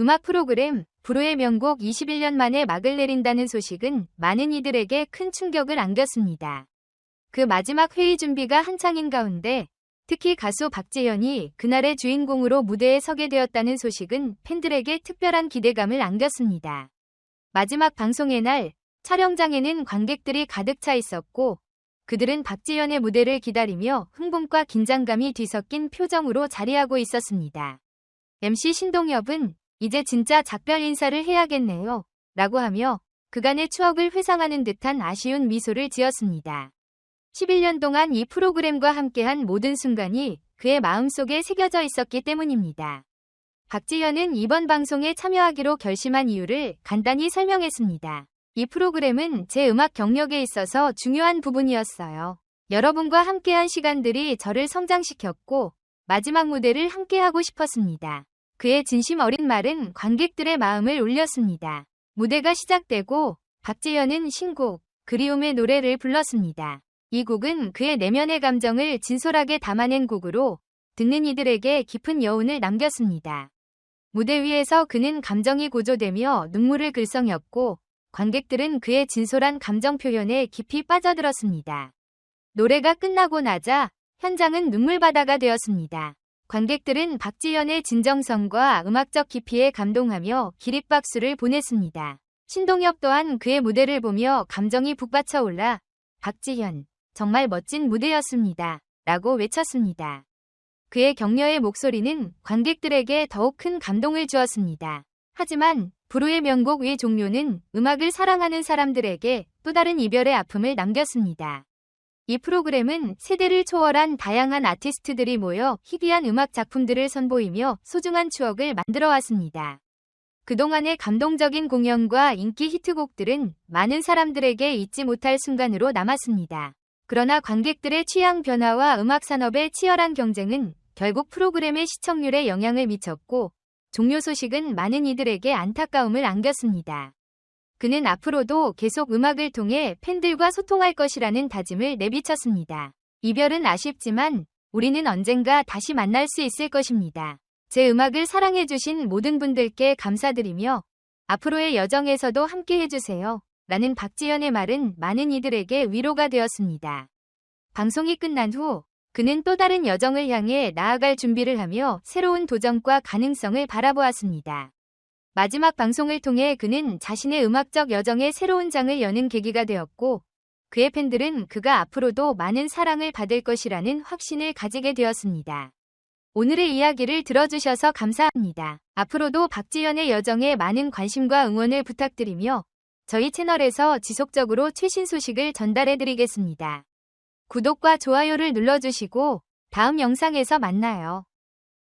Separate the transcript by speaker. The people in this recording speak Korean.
Speaker 1: 음악 프로그램 불후의 명곡 21년 만에 막을 내린다는 소식은 많은 이들에게 큰 충격을 안겼습니다. 그 마지막 회의 준비가 한창인 가운데 특히 가수 박재현이 그날의 주인공으로 무대에 서게 되었다는 소식은 팬들에게 특별한 기대감을 안겼습니다. 마지막 방송의 날 촬영장에는 관객들이 가득 차 있었고 그들은 박재현의 무대를 기다리며 흥분과 긴장감이 뒤섞인 표정으로 자리하고 있었습니다. MC 신동엽은 이제 진짜 작별 인사를 해야겠네요. 라고 하며 그간의 추억을 회상하는 듯한 아쉬운 미소를 지었습니다. 11년 동안 이 프로그램과 함께한 모든 순간이 그의 마음속에 새겨져 있었기 때문입니다. 박지현은 이번 방송에 참여하기로 결심한 이유를 간단히 설명했습니다. 이 프로그램은 제 음악 경력에 있어서 중요한 부분이었어요. 여러분과 함께한 시간들이 저를 성장시켰고 마지막 무대를 함께하고 싶었습니다. 그의 진심 어린 말은 관객들의 마음을 울렸습니다. 무대가 시작되고 박재현은 신곡 그리움의 노래를 불렀습니다. 이 곡은 그의 내면의 감정을 진솔하게 담아낸 곡으로 듣는 이들에게 깊은 여운을 남겼습니다. 무대 위에서 그는 감정이 고조되며 눈물을 글썽였고 관객들은 그의 진솔한 감정 표현에 깊이 빠져들었습니다. 노래가 끝나고 나자 현장은 눈물바다가 되었습니다. 관객들은 박지현의 진정성과 음악적 깊이에 감동하며 기립박수를 보냈습니다. 신동엽 또한 그의 무대를 보며 감정이 북받쳐 올라 박지현, 정말 멋진 무대였습니다. 라고 외쳤습니다. 그의 격려의 목소리는 관객들에게 더욱 큰 감동을 주었습니다. 하지만 불후의 명곡 위 종료는 음악을 사랑하는 사람들에게 또 다른 이별의 아픔을 남겼습니다. 이 프로그램은 세대를 초월한 다양한 아티스트들이 모여 희귀한 음악 작품들을 선보이며 소중한 추억을 만들어 왔습니다. 그동안의 감동적인 공연과 인기 히트곡들은 많은 사람들에게 잊지 못할 순간으로 남았습니다. 그러나 관객들의 취향 변화와 음악 산업의 치열한 경쟁은 결국 프로그램의 시청률에 영향을 미쳤고 종료 소식은 많은 이들에게 안타까움을 안겼습니다. 그는 앞으로도 계속 음악을 통해 팬들과 소통할 것이라는 다짐을 내비쳤습니다. 이별은 아쉽지만 우리는 언젠가 다시 만날 수 있을 것입니다. 제 음악을 사랑해주신 모든 분들께 감사드리며 앞으로의 여정에서도 함께 해주세요. 라는 박지현의 말은 많은 이들에게 위로가 되었습니다. 방송이 끝난 후 그는 또 다른 여정을 향해 나아갈 준비를 하며 새로운 도전과 가능성을 바라보았습니다. 마지막 방송을 통해 그는 자신의 음악적 여정의 새로운 장을 여는 계기가 되었고 그의 팬들은 그가 앞으로도 많은 사랑을 받을 것이라는 확신을 가지게 되었습니다. 오늘의 이야기를 들어주셔서 감사합니다. 앞으로도 박지연의 여정에 많은 관심과 응원을 부탁드리며 저희 채널에서 지속적으로 최신 소식을 전달해드리겠습니다. 구독과 좋아요를 눌러주시고 다음 영상에서 만나요.